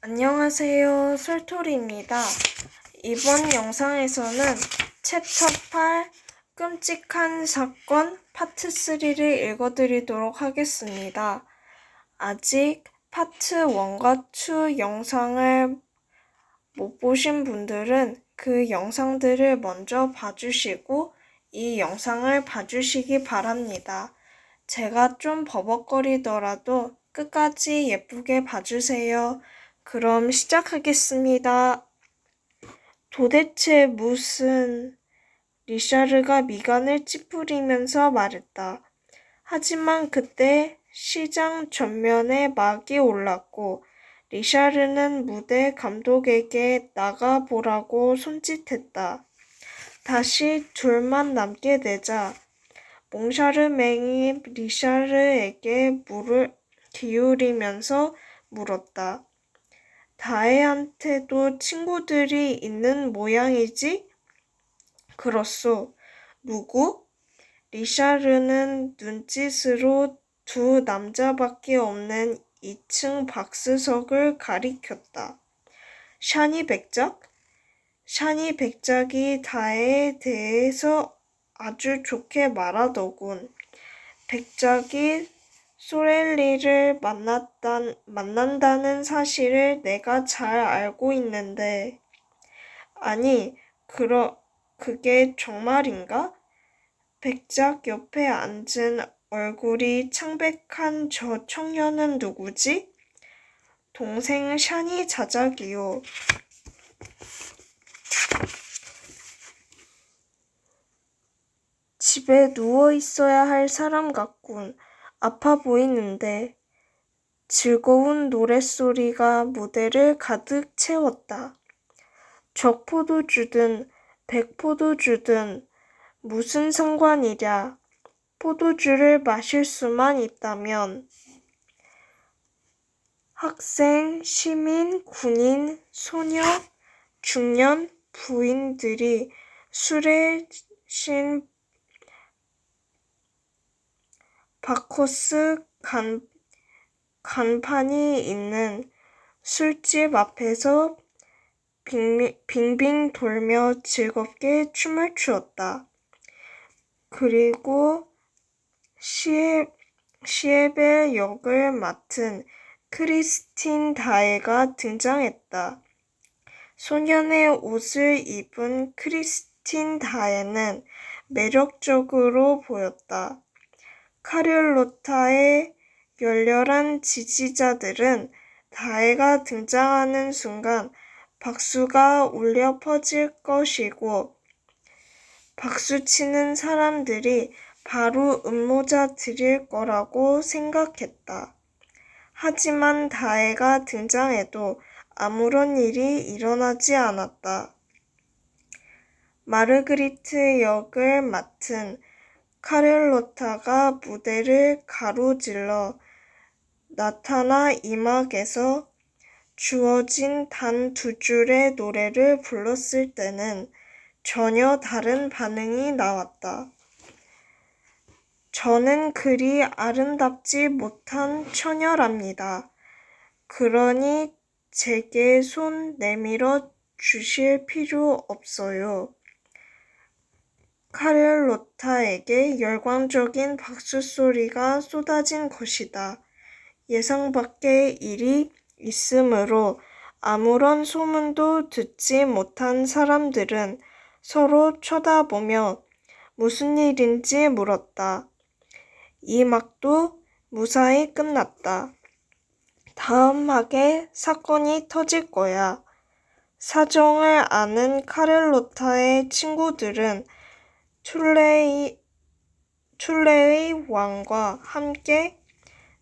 안녕하세요. 솔토리입니다. 이번 영상에서는 챕터 8 끔찍한 사건 파트 3를 읽어드리도록 하겠습니다. 아직 파트 1과 2 영상을 못 보신 분들은 그 영상들을 먼저 봐주시고 이 영상을 봐주시기 바랍니다. 제가 좀 버벅거리더라도 끝까지 예쁘게 봐주세요. 그럼 시작하겠습니다. 도대체 무슨... 리샤르가 미간을 찌푸리면서 말했다. 하지만 그때 시장 전면에 막이 올랐고 리샤르는 무대 감독에게 나가보라고 손짓했다. 다시 둘만 남게 되자 몽샤르맹이 리샤르에게 물을 기울이면서 물었다. 다혜한테도 친구들이 있는 모양이지? 그렇소. 누구? 리샤르는 눈짓으로 두 남자밖에 없는 2층 박스석을 가리켰다. 샤니 백작? 샤니 백작이 다혜에 대해서 아주 좋게 말하더군. 백작이 소렐리를 만났단, 만난다는 사실을 내가 잘 알고 있는데, 아니, 그러, 그게 정말인가? 백작 옆에 앉은 얼굴이 창백한 저 청년은 누구지? 동생 샤니 자작이요. 집에 누워 있어야 할 사람 같군. 아파 보이는데. 즐거운 노랫소리가 무대를 가득 채웠다. 적포도 주든 백포도 주든 무슨 상관이랴. 포도주를 마실 수만 있다면 학생, 시민, 군인, 소녀, 중년, 부인들이 술에 신 바코스 간, 간판이 있는 술집 앞에서 빙빙 돌며 즐겁게 춤을 추었다. 그리고 시에, 시에벨 역을 맡은 크리스틴 다에가 등장했다. 소년의 옷을 입은 크리스틴 다에는 매력적으로 보였다. 카를로타의 열렬한 지지자들은 다혜가 등장하는 순간 박수가 울려 퍼질 것이고 박수치는 사람들이 바로 음모자들일 거라고 생각했다. 하지만 다혜가 등장해도 아무런 일이 일어나지 않았다. 마르그리트 역을 맡은 카렐로타가 무대를 가로질러 나타나 이막에서 주어진 단 두 줄의 노래를 불렀을 때는 전혀 다른 반응이 나왔다. 저는 그리 아름답지 못한 처녀랍니다. 그러니 제게 손 내밀어 주실 필요 없어요. 카를로타에게 열광적인 박수 소리가 쏟아진 것이다. 예상 밖의 일이 있으므로 아무런 소문도 듣지 못한 사람들은 서로 쳐다보며 무슨 일인지 물었다. 이 막도 무사히 끝났다. 다음 막에 사건이 터질 거야. 사정을 아는 카를로타의 친구들은 툴레이, 툴레의 왕과 함께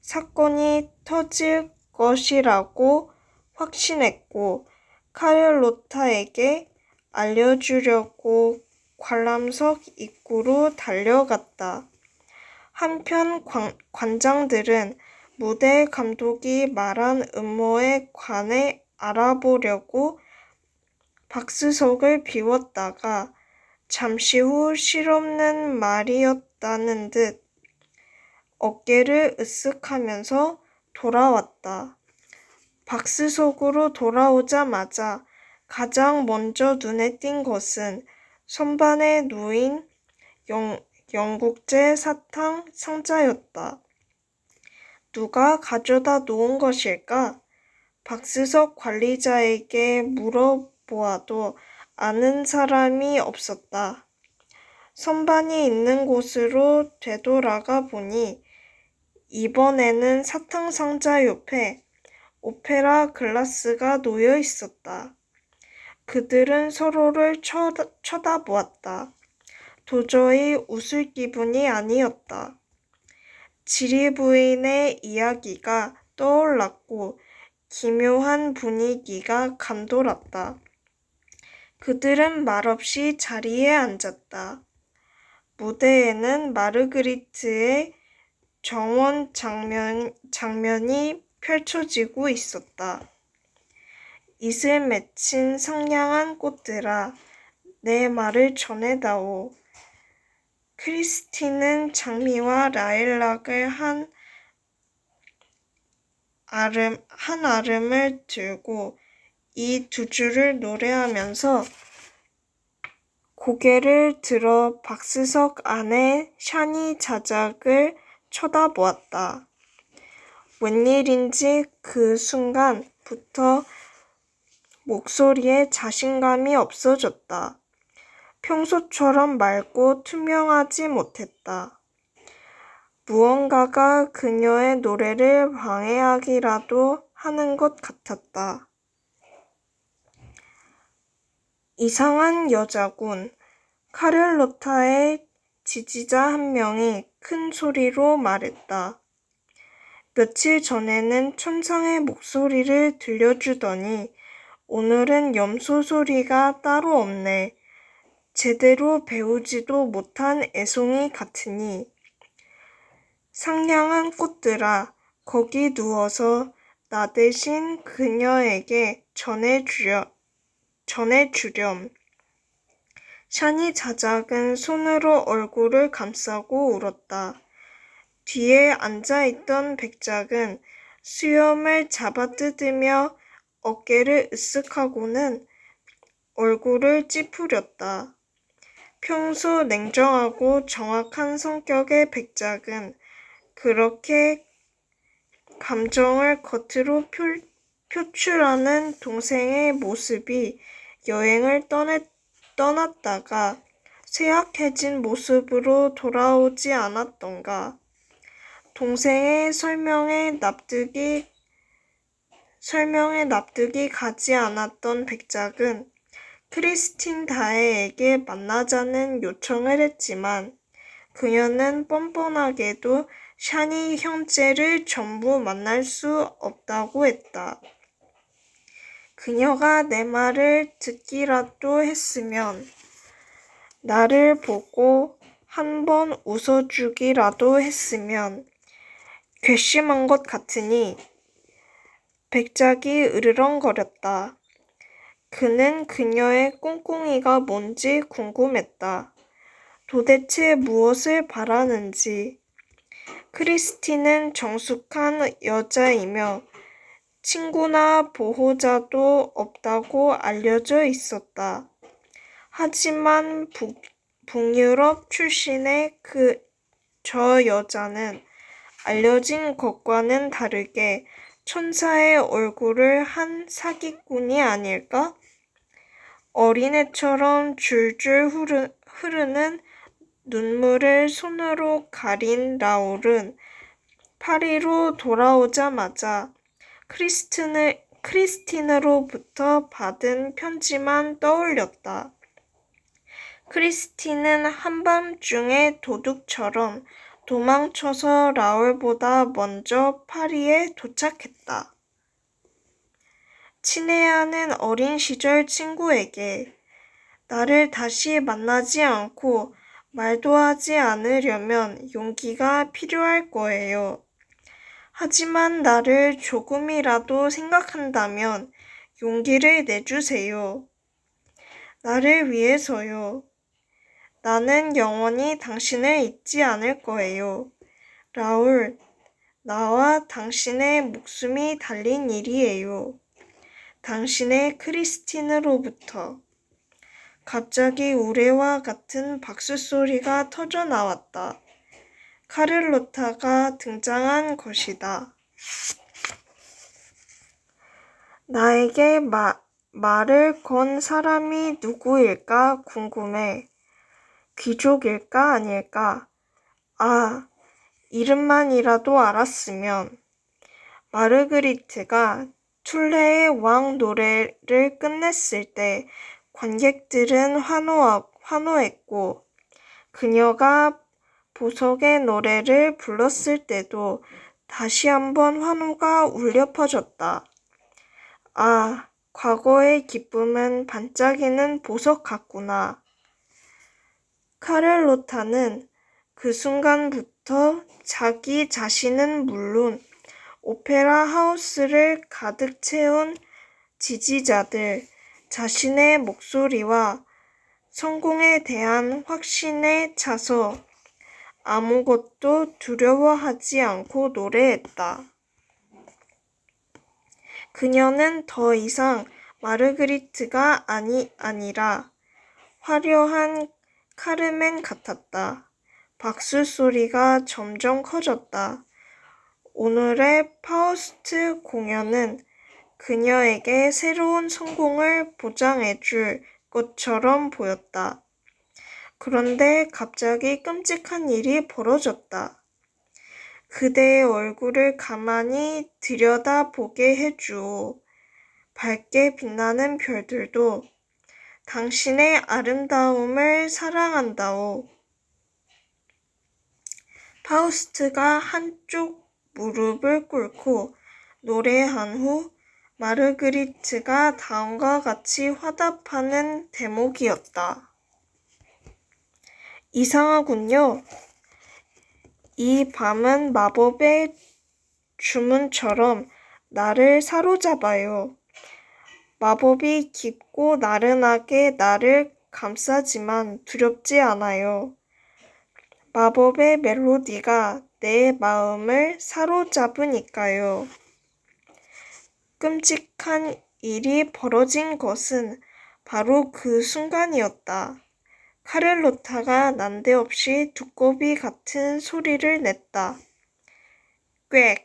사건이 터질 것이라고 확신했고 카를로타에게 알려주려고 관람석 입구로 달려갔다. 한편 관, 관장들은 무대 감독이 말한 음모에 관해 알아보려고 박스석을 비웠다가 잠시 후 실없는 말이었다는 듯 어깨를 으쓱하면서 돌아왔다. 박스 속으로 돌아오자마자 가장 먼저 눈에 띈 것은 선반에 놓인 영, 영국제 사탕 상자였다. 누가 가져다 놓은 것일까? 박스석 관리자에게 물어보아도 아는 사람이 없었다. 선반이 있는 곳으로 되돌아가 보니 이번에는 사탕 상자 옆에 오페라 글라스가 놓여 있었다. 그들은 서로를 쳐다, 쳐다보았다. 도저히 웃을 기분이 아니었다. 지리 부인의 이야기가 떠올랐고 기묘한 분위기가 감돌았다. 그들은 말없이 자리에 앉았다. 무대에는 마르그리트의 정원 장면, 장면이 펼쳐지고 있었다. 이슬 맺힌 상냥한 꽃들아, 내 말을 전해다오. 크리스티는 장미와 라일락을 한 아름, 한 아름을 들고 이 두 줄을 노래하면서 고개를 들어 박스석 안에 샤니 자작을 쳐다보았다. 웬일인지 그 순간부터 목소리에 자신감이 없어졌다. 평소처럼 맑고 투명하지 못했다. 무언가가 그녀의 노래를 방해하기라도 하는 것 같았다. 이상한 여자군. 카를로타의 지지자 한 명이 큰 소리로 말했다. 며칠 전에는 천상의 목소리를 들려주더니 오늘은 염소 소리가 따로 없네. 제대로 배우지도 못한 애송이 같으니. 상냥한 꽃들아, 거기 누워서 나 대신 그녀에게 전해주려, 전해주렴. 샤니 자작은 손으로 얼굴을 감싸고 울었다. 뒤에 앉아있던 백작은 수염을 잡아뜯으며 어깨를 으쓱하고는 얼굴을 찌푸렸다. 평소 냉정하고 정확한 성격의 백작은 그렇게 감정을 겉으로 표, 표출하는 동생의 모습이 여행을 떠냈, 떠났다가 쇠약해진 모습으로 돌아오지 않았던가. 동생의 설명에 납득이 설명에 납득이 가지 않았던 백작은 크리스틴 다혜에게 만나자는 요청을 했지만 그녀는 뻔뻔하게도 샤니 형제를 전부 만날 수 없다고 했다. 그녀가 내 말을 듣기라도 했으면 나를 보고 한번 웃어주기라도 했으면 괘씸한 것 같으니 백작이 으르렁거렸다. 그는 그녀의 꿍꿍이가 뭔지 궁금했다. 도대체 무엇을 바라는지. 크리스티는 정숙한 여자이며 친구나 보호자도 없다고 알려져 있었다. 하지만 북, 북유럽 출신의 그 저 여자는 알려진 것과는 다르게 천사의 얼굴을 한 사기꾼이 아닐까? 어린애처럼 줄줄 흐르는 눈물을 손으로 가린 라울은 파리로 돌아오자마자 크리스틴을, 크리스틴으로부터 받은 편지만 떠올렸다. 크리스틴은 한밤중에 도둑처럼 도망쳐서 라울보다 먼저 파리에 도착했다. 친애하는 어린 시절 친구에게 나를 다시 만나지 않고 말도 하지 않으려면 용기가 필요할 거예요. 하지만 나를 조금이라도 생각한다면 용기를 내주세요. 나를 위해서요. 나는 영원히 당신을 잊지 않을 거예요. 라울, 나와 당신의 목숨이 달린 일이에요. 당신의 크리스틴으로부터. 갑자기 우레와 같은 박수 소리가 터져 나왔다. 카를로타가 등장한 것이다. 나에게 마, 말을 건 사람이 누구일까 궁금해. 귀족일까 아닐까? 아, 이름만이라도 알았으면. 마르그리트가 툴레의 왕 노래를 끝냈을 때 관객들은 환호하, 환호했고 그녀가 보석의 노래를 불렀을 때도 다시 한번 환호가 울려 퍼졌다. 아, 과거의 기쁨은 반짝이는 보석 같구나. 카를로타는 그 순간부터 자기 자신은 물론 오페라 하우스를 가득 채운 지지자들, 자신의 목소리와 성공에 대한 확신에 차서 아무것도 두려워하지 않고 노래했다. 그녀는 더 이상 마르그리트가 아니, 아니라 화려한 카르멘 같았다. 박수 소리가 점점 커졌다. 오늘의 파우스트 공연은 그녀에게 새로운 성공을 보장해줄 것처럼 보였다. 그런데 갑자기 끔찍한 일이 벌어졌다. 그대의 얼굴을 가만히 들여다보게 해주오. 밝게 빛나는 별들도 당신의 아름다움을 사랑한다오. 파우스트가 한쪽 무릎을 꿇고 노래한 후 마르그리트가 다음과 같이 화답하는 대목이었다. 이상하군요. 이 밤은 마법의 주문처럼 나를 사로잡아요. 마법이 깊고 나른하게 나를 감싸지만 두렵지 않아요. 마법의 멜로디가 내 마음을 사로잡으니까요. 끔찍한 일이 벌어진 것은 바로 그 순간이었다. 카를로타가 난데없이 두꺼비 같은 소리를 냈다. 꽥!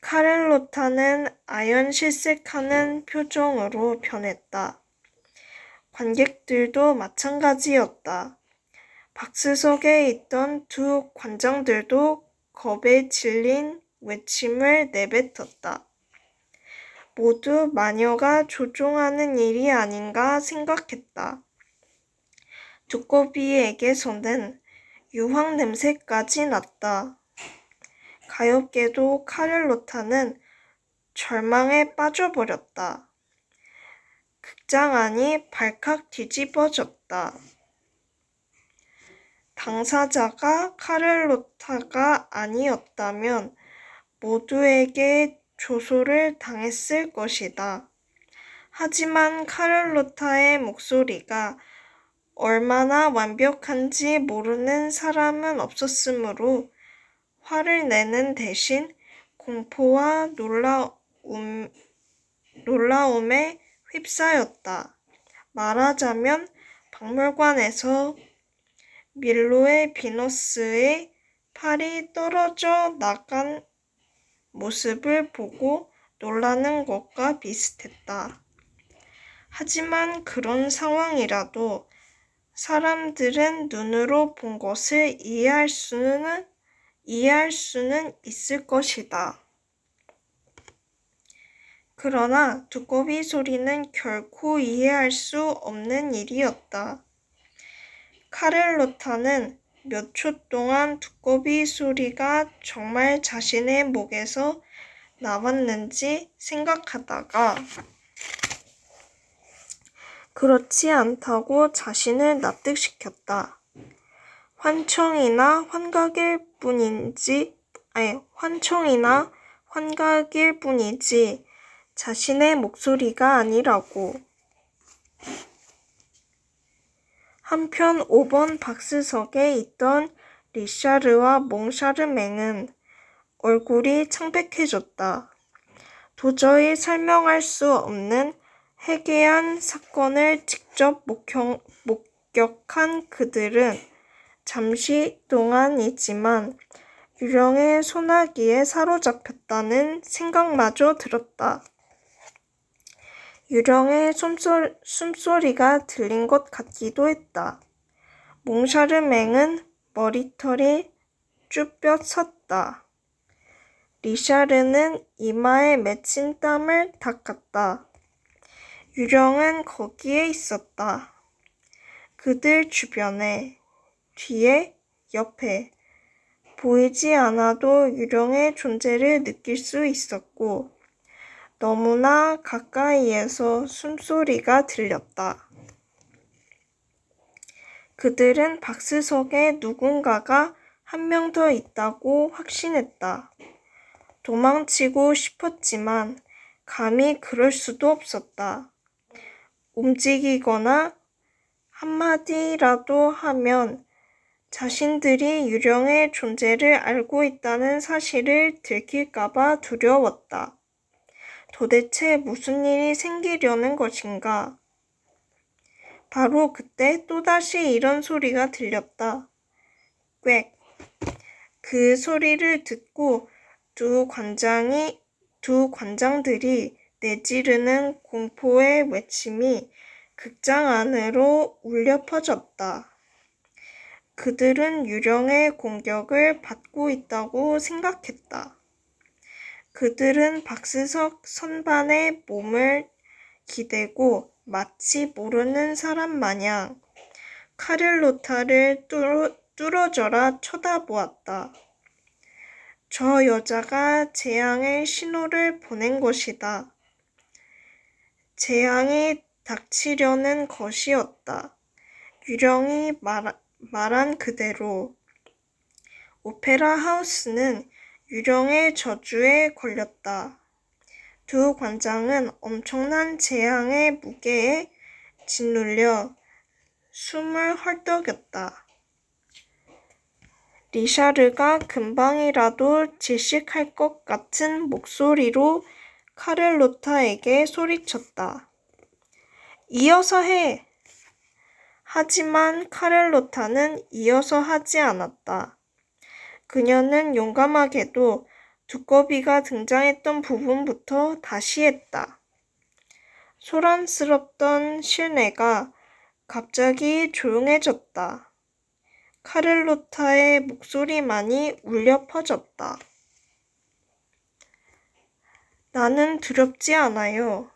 카를로타는 아연실색하는 표정으로 변했다. 관객들도 마찬가지였다. 박스석에 있던 두 관장들도 겁에 질린 외침을 내뱉었다. 모두 마녀가 조종하는 일이 아닌가 생각했다. 두꺼비에게서는 유황 냄새까지 났다. 가엾게도 카를로타는 절망에 빠져버렸다. 극장 안이 발칵 뒤집어졌다. 당사자가 카를로타가 아니었다면 모두에게 조소를 당했을 것이다. 하지만 카를로타의 목소리가 얼마나 완벽한지 모르는 사람은 없었으므로 화를 내는 대신 공포와 놀라움, 놀라움에 휩싸였다. 말하자면 박물관에서 밀로의 비너스의 팔이 떨어져 나간 모습을 보고 놀라는 것과 비슷했다. 하지만 그런 상황이라도 사람들은 눈으로 본 것을 이해할 수는 이해할 수는 있을 것이다. 그러나 두꺼비 소리는 결코 이해할 수 없는 일이었다. 카를로타는 몇 초 동안 두꺼비 소리가 정말 자신의 목에서 나왔는지 생각하다가 그렇지 않다고 자신을 납득시켰다. 환청이나 환각일 뿐인지, 아니, 환청이나 환각일 뿐이지 자신의 목소리가 아니라고. 한편 5번 박스석에 있던 리샤르와 몽샤르맹은 얼굴이 창백해졌다. 도저히 설명할 수 없는 해괴한 사건을 직접 목격, 목격한 그들은 잠시 동안이지만 유령의 소나기에 사로잡혔다는 생각마저 들었다. 유령의 숨소, 숨소리가 들린 것 같기도 했다. 몽샤르맹은 머리털이 쭈뼛 섰다. 리샤르는 이마에 맺힌 땀을 닦았다. 유령은 거기에 있었다. 그들 주변에, 뒤에, 옆에, 보이지 않아도 유령의 존재를 느낄 수 있었고, 너무나 가까이에서 숨소리가 들렸다. 그들은 박스석에 누군가가 한 명 더 있다고 확신했다. 도망치고 싶었지만 감히 그럴 수도 없었다. 움직이거나 한마디라도 하면 자신들이 유령의 존재를 알고 있다는 사실을 들킬까봐 두려웠다. 도대체 무슨 일이 생기려는 것인가? 바로 그때 또다시 이런 소리가 들렸다. 꽥. 그 소리를 듣고 두 관장이, 두 관장들이 내지르는 공포의 외침이 극장 안으로 울려 퍼졌다. 그들은 유령의 공격을 받고 있다고 생각했다. 그들은 박스석 선반에 몸을 기대고 마치 모르는 사람 마냥 카를로타를 뚫어, 뚫어져라 쳐다보았다. 저 여자가 재앙의 신호를 보낸 것이다. 재앙이 닥치려는 것이었다. 유령이 말, 말한 그대로 오페라 하우스는 유령의 저주에 걸렸다. 두 관장은 엄청난 재앙의 무게에 짓눌려 숨을 헐떡였다. 리샤르가 금방이라도 질식할 것 같은 목소리로 카를로타에게 소리쳤다. 이어서 해! 하지만 카를로타는 이어서 하지 않았다. 그녀는 용감하게도 두꺼비가 등장했던 부분부터 다시 했다. 소란스럽던 실내가 갑자기 조용해졌다. 카를로타의 목소리만이 울려 퍼졌다. 나는 두렵지 않아요.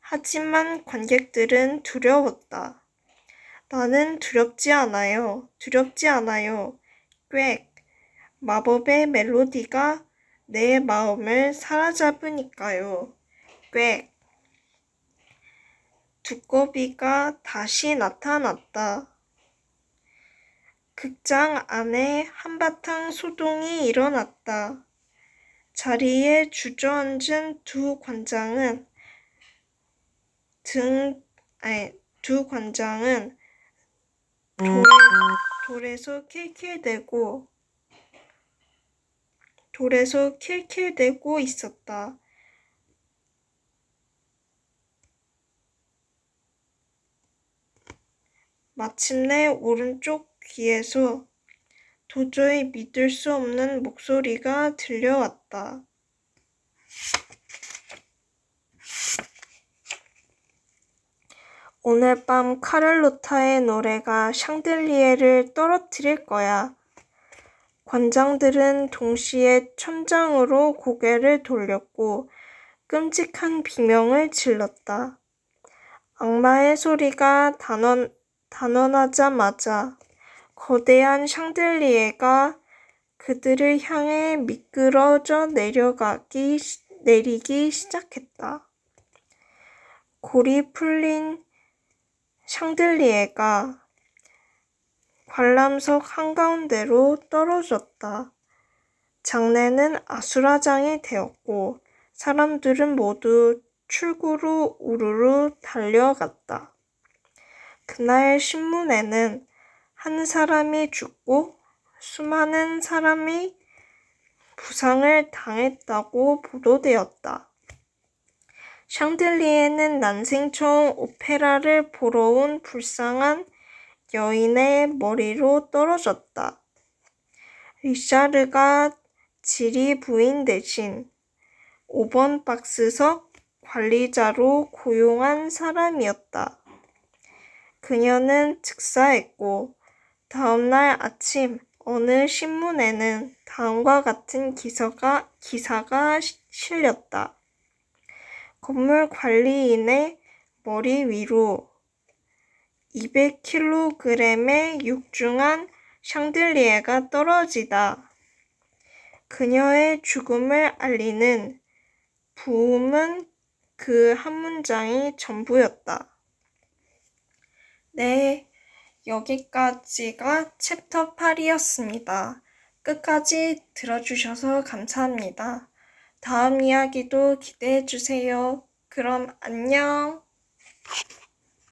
하지만 관객들은 두려웠다. 나는 두렵지 않아요. 두렵지 않아요. 꽥. 마법의 멜로디가 내 마음을 사로잡으니까요. 꽥. 두꺼비가 다시 나타났다. 극장 안에 한바탕 소동이 일어났다. 자리에 주저앉은 두 관장은 등, 아니, 두 관장은 돌에, 돌에서 킬킬대고 돌에서 킬킬대고 있었다. 마침내 오른쪽 귀에서 도저히 믿을 수 없는 목소리가 들려왔다. 오늘 밤 카를로타의 노래가 샹들리에를 떨어뜨릴 거야. 관장들은 동시에 천장으로 고개를 돌렸고 끔찍한 비명을 질렀다. 악마의 소리가 단언, 단언하자마자 거대한 샹들리에가 그들을 향해 미끄러져 내려가기, 내리기 시작했다. 골이 풀린 샹들리에가 관람석 한가운데로 떨어졌다. 장내는 아수라장이 되었고 사람들은 모두 출구로 우르르 달려갔다. 그날 신문에는 한 사람이 죽고 수많은 사람이 부상을 당했다고 보도되었다. 샹들리에는 난생 처음 오페라를 보러 온 불쌍한 여인의 머리로 떨어졌다. 리샤르가 지리 부인 대신 5번 박스석 관리자로 고용한 사람이었다. 그녀는 즉사했고 다음날 아침 어느 신문에는 다음과 같은 기사가, 기사가 시- 실렸다. 건물 관리인의 머리 위로 200kg의 육중한 샹들리에가 떨어지다. 그녀의 죽음을 알리는 부음은 그 한 문장이 전부였다. 네, 여기까지가 챕터 8이었습니다. 끝까지 들어주셔서 감사합니다. 다음 이야기도 기대해 주세요. 그럼 안녕.